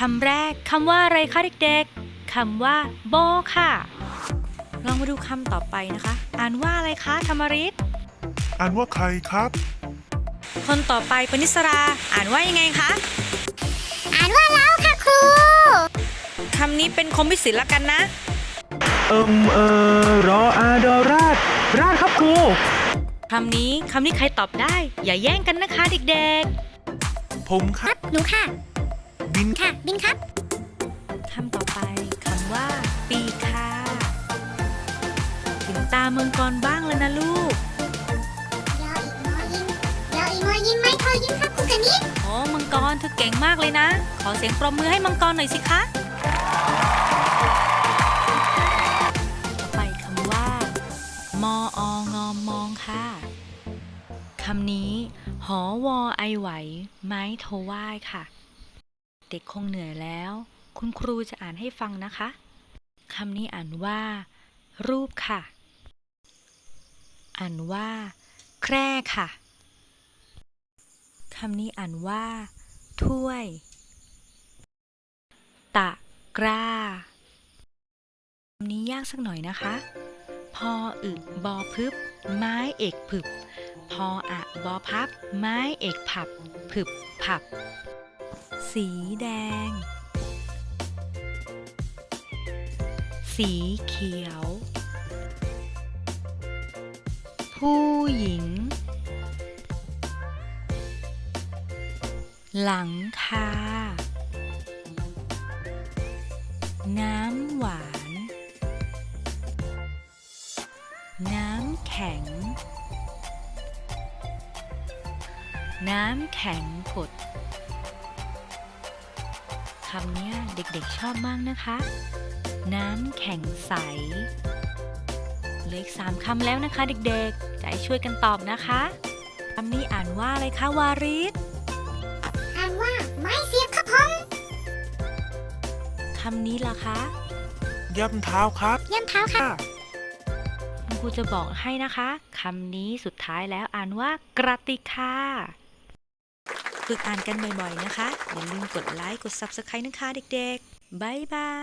คำแรกคำว่าอะไรคะเด็กๆคำว่าโบค่ะ ลองมาดูคำต่อไปนะคะ อ่านว่าอะไรคะธรรมริตอ่านว่าใครครับ คนต่อไปปนิสรา อ่านว่ายังไงคะ อ่านว่าเล้าค่ะครูคำนี้เป็นคมพิสิทธิ์ละกันนะ เอิมเออรออาดอราดราดครับครูคำนี้คำนี้ใครตอบได้ อย่าแย่งกันนะคะเด็กผมคครับรับหนูค่ะ บินค่ะ บินครับๆคำต่อไปคำว่า ปีกค่ะถึงตามังกรบ้างแล้วนะลูก ยออีกมอยินยออีกมอยินไม่ทอยินครับครูกนิษฐ์โอ้มังกรเธอเก่งมากเลยนะ ขอเสียงปรบมือให้มังกรหน่อยสิคะ ต่อไปคำว่า มอองอมองค่ะคำนี้ หอวอไอไหว ไม้โทว่ายค่ะเด็กคงเหนื่อยแล้ว คุณครูจะอ่านให้ฟังนะคะคำนี้อ่านว่า รูปค่ะ อ่านว่า แคร่ค่ะคำนี้อ่านว่า ถ้วย ตะกร้าคำนี้ยากสักหน่อยนะคะ พออึบอพึบ ไม้เอกผึบ พออะบอพับ ไม้เอกผับ ผึบผับ สีแดง สีเขียว ผู้หญิง หลังคา น้ำหวาน น้ำแข็งน้ำแข็งผด คำเนี้ยเด็กๆชอบมากนะคะ น้ำแข็งใสเหลืออีกสามคำแล้วนะคะเด็กๆจะให้ช่วยกันตอบนะคะคำนี้อ่านว่าอะไรคะวาริศอ่านว่าไม้เสียบครับผมคำนี้ล่ะคะย่ำเท้าครับเยี่ยมเท้าค่ะคุณครูจะบอกให้นะคะคำนี้สุดท้ายแล้วอ่านว่ากระติกค่ะ ฝึกอ่านกันบ่อยๆนะคะ อย่าลืมกดไลค์ กด Subscribe นะคะเด็กๆ บ๊ายบาย